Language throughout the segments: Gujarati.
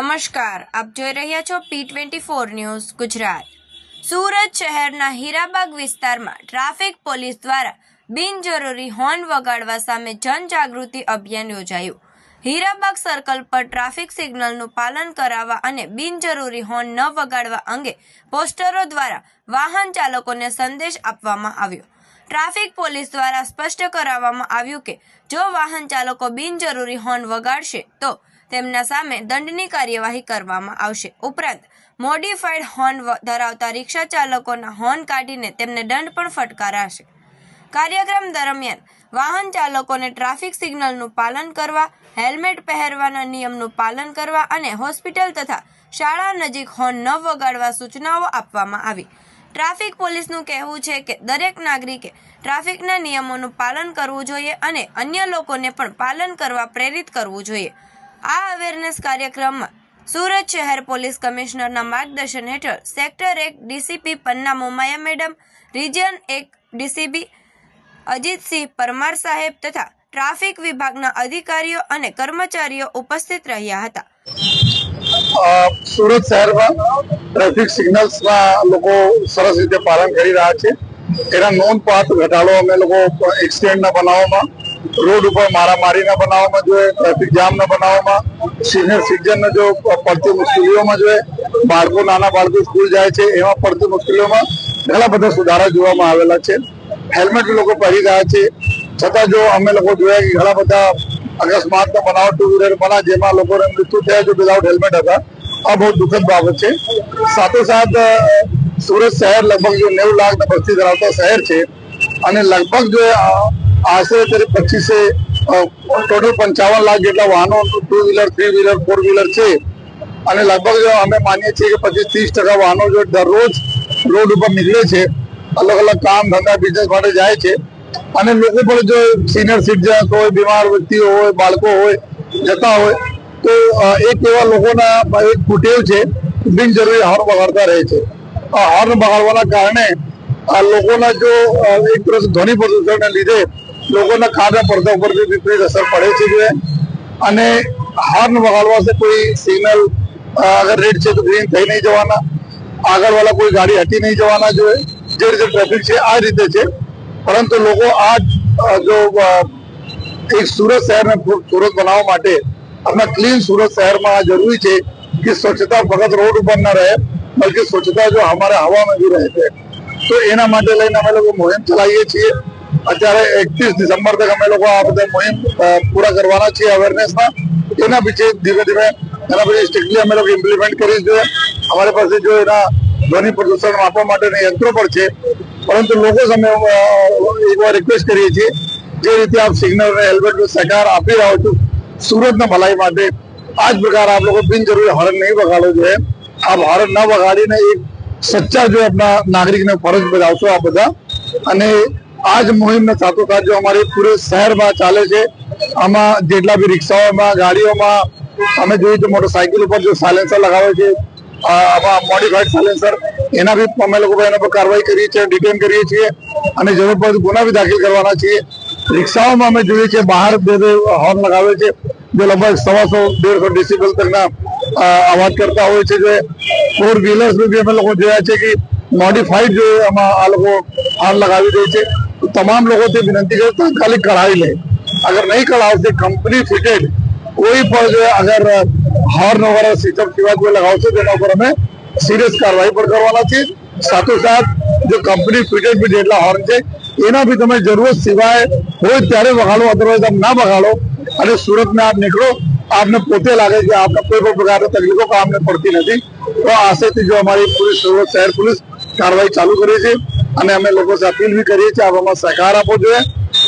નમસ્કાર, આપ જોઈ રહ્યા છો P twenty four news Gujarat. Surat શહેરના હીરાબાગ વિસ્તારમાં ટ્રાફિક પોલીસ દ્વારા બિનજરૂરી હોર્ન વગાડવા સામે જનજાગૃતિ અભિયાન યોજાયું. હીરાબાગ સર્કલ પર ટ્રાફિક સિગ્નલનું પાલન કરાવવા અને બિનજરૂરી હોર્ન ન વગાડવા અંગે પોસ્ટરો દ્વારા વાહન ચાલકોને સંદેશ આપવામાં આવ્યો. ટ્રાફિક પોલીસ દ્વારા સ્પષ્ટ કરાવવામાં આવ્યું કે, જો વાહન ચાલકો બિનજરૂરી હોર્ન વગાડશે, તો તેમના સામે દંડની કાર્યવાહી કરવામાં આવશે. ઉપરાંત મોડિફાઈડ હોર્ન ધરાવતા રિક્ષા ચાલકોના હોર્ન કાઢીને તેમને દંડ પણ ફટકારાશે. કાર્યક્રમ દરમિયાન, વાહન ચાલકોને ટ્રાફિક સિગ્નલનું પાલન કરવા, હેલ્મેટ પહેરવાના નિયમનું પાલન કરવા અને હોસ્પિટલ તથા શાળા નજીક હોર્ન ન વગાડવા સૂચનાઓ આપવામાં આવી. ટ્રાફિક પોલીસનું કહેવું છે કે, દરેક નાગરિકે ટ્રાફિકના નિયમોનું પાલન કરવું જોઈએ અને અન્ય લોકોને પણ પાલન કરવા પ્રેરિત કરવું જોઈએ. આ અવેરનેસ કાર્યક્રમમાં સુરત શહેર પોલીસ કમિશનરના માર્ગદર્શન હેઠળ સેક્ટર એક DCP Panna Momaya madam, region એક ડીસીપી અજીતસિંહ પરમાર સાહેબ તથા ટ્રાફિક વિભાગના અધિકારીઓ અને કર્મચારીઓ ઉપસ્થિત રહ્યા હતા. સુરત શહેરમાં ટ્રાફિક સિગ્નલ્સના લોકો સરસ રીતે પાલન કરી રહ્યા છે. એના નોંધપાત્ર ઘટાડો અમે લોકો એક્સિડન્ટના બનાવોમાં રોડ ઉપર મારામારીના બનાવવામાં જોઈએ, ટ્રાફિક જામના બનાવવામાં સિનિયર સિટીઝનને જો પડતી મુશ્કેલીઓમાં જોઈએ, બાળકો, નાના બાળકો સ્કૂલ જાય છે, એમાં પડતી મુશ્કેલીઓમાં ઘણા બધા સુધારા જોવામાં આવેલા છે. હેલ્મેટ લોકો પહેરી રહ્યા છે. છતાં જો અમે લોકો જોયા કે ઘણા બધા અકસ્માતના બનાવ ટુ વ્હીલર બના જેમાં લોકોને મૃત્યુ થયા છે વિધાઉટ હેલ્મેટ હતા, આ બહુ દુઃખદ બાબત છે. સાથોસાથ સાથ, સુરત શહેર લગભગ જો નેવું લાખ વસ્તી ધરાવતા શહેર છે, અને લગભગ જો આશરે ત્યારે પચીસે ટોટલ પંચાવન લાખ જેટલા વાહનો, two wheeler, three wheeler, four wheeler છે. અને લગભગ અમે માનીએ છીએ કે પચીસ ત્રીસ ટકા વાહનો જો દરરોજ રોડ ઉપર નીકળે છે, અલગ અલગ કામ ધંધા બિઝનેસ માટે જાય છે. અને લોકો પણ જો સિનિયર સિટીઝન હોય, બીમાર વ્યક્તિઓ હોય, બાળકો હોય, જતા હોય, તો એક એવા લોકોના એક કુટેવ છે, બિનજરૂરી હોર્ન બગાડતા રહે છે. આ હોર્ન બગાડવાના કારણે આ લોકોના જો એક તરફ ધ્વનિ પ્રદૂષણને લીધે લોકોના કાનના પડદા ઉપર બી વિપરીત અસર પડે છે જોઈએ અને હોર્ન છે કોઈ સિગ્નલ અગર રેડ છે તો ગ્રીન થઈ નહીં જવાના. આગળ વાળા કોઈ ગાડી હટી નહીં જવાના જોઈએ જે રીતે ટ્રાફિક છે આ રીતે છે. પરંતુ લોકો આ જો એક સુરત શહેરને સુરત બનાવવા માટે આપણા ક્લીન સુરત શહેરમાં જરૂરી છે કે સ્વચ્છતા ફક્ત રોડ ઉપર ન રહે, બલકે સ્વચ્છતા જો અમારે હવામાં બી રહે છે. તો એના માટે લઈને અમે લોકો મુહિમ ચલાવીએ છીએ. અત્યારે એકત્રીસ ડિસેમ્બર તક અમે લોકો આ બધા મુહિમ પૂરા કરવાના છીએ અવેરનેસના એના પછી ધીમે ધીમે એના પછી સ્ટ્રિક્ટલી અમે લોકો ઇમ્પ્લિમેન્ટ કરી જોઈએ અમારી પાસે જો એના ધ્વનિ પ્રદૂષણ માપવા માટેના યંત્રો પણ છે. પરંતુ લોકો સામે એકવાર રિક્વેસ્ટ કરીએ છીએ, જે રીતે આપ સિગ્નલ અને હેલ્મેટ સહકાર આપી રહ્યો છો, સુરતના ભલાઈ માટે આ જ પ્રકાર આપ લોકો બિનજરૂરી હોર્ન નહીં વગાડો જોઈએ. આપ હોર્ન ન વગાડીને એક સચ્ચા જો આપણા નાગરિકને ફરજ બજાવશો આ બધા. અને આ જ મુહિમને સાથોસાથ જો અમારી પૂરે શહેરમાં ચાલે છે. આમાં જેટલા બી રિક્ષાઓમાં, ગાડીઓમાં, અમે જોઈએ તો મોટરસાઇકલ ઉપર જો સાયલેન્સર લગાવે છે આમાં મોડિફાઈડ સાયલેન્સર એના બી અમે લોકો એના પર કાર્યવાહી કરીએ છીએ ડિટેન કરીએ છીએ અને જરૂર પડે ગુના બી દાખલ કરવાના છીએ. રિક્ષાઓમાં અમે જોઈએ છીએ બહાર બે બે હોર્ન લગાવે છે, જે લગભગ સવાસો દેડસો ડિસિબલ તકના અવાજ કરતા હોય છે જે. ફોર વ્હીલર્સ બી અમે લોકો જોયા છે કે મોડિફાઈડ જો આમાં આ લોકો હોર્ન લગાવી દે છે. તમામ લોકોથી વિનંતી કરે તાત્કાલિક કઢાવી લે. અગર નહીં કઢાવશે કંપની ફિટેડ કોઈ પણ અગર હોર્ન વગેરે સિસ્ટમ સિવાય કોઈ લગાવશે, તેના ઉપર અમે સિરિયસ કાર્યવાહી પણ કરવાના છીએ. સાથોસાથ જો કંપની ફિટેડ બી જેટલા હોર્ન છે, એના બી તમે જરૂરત સિવાય હોય ત્યારે વગાડો અદરવાઇઝ આમ ના વગાડો. અને સુરતમાં આપ નીકળો, આપને પોતે લાગે કે આપને કોઈ પણ પ્રકારની તકલીફો આપને પડતી નથી. તો આશયથી જો અમારી પોલીસ સુરત શહેર પોલીસ કાર્યવાહી ચાલુ કરી છે. અને અમે લોકો અપીલ બી કરીએ છીએ આપ આમાં સહકાર આપવો જોઈએ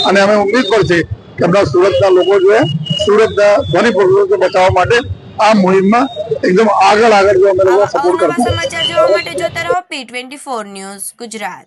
અને અમે ઉમ્મીદ પણ છે કે આપણા સુરતના લોકો જોઈએ સુરતના ધ્વનિ પ્રદૂષણ બચાવવા માટે આ મુહિમમાં એકદમ આગળ આગળ જો અમે લોકો સપોર્ટ કરશું. સમાચાર જોવા માટે જોતા રહો પી ટ્વેન્ટી ન્યૂઝ ગુજરાત.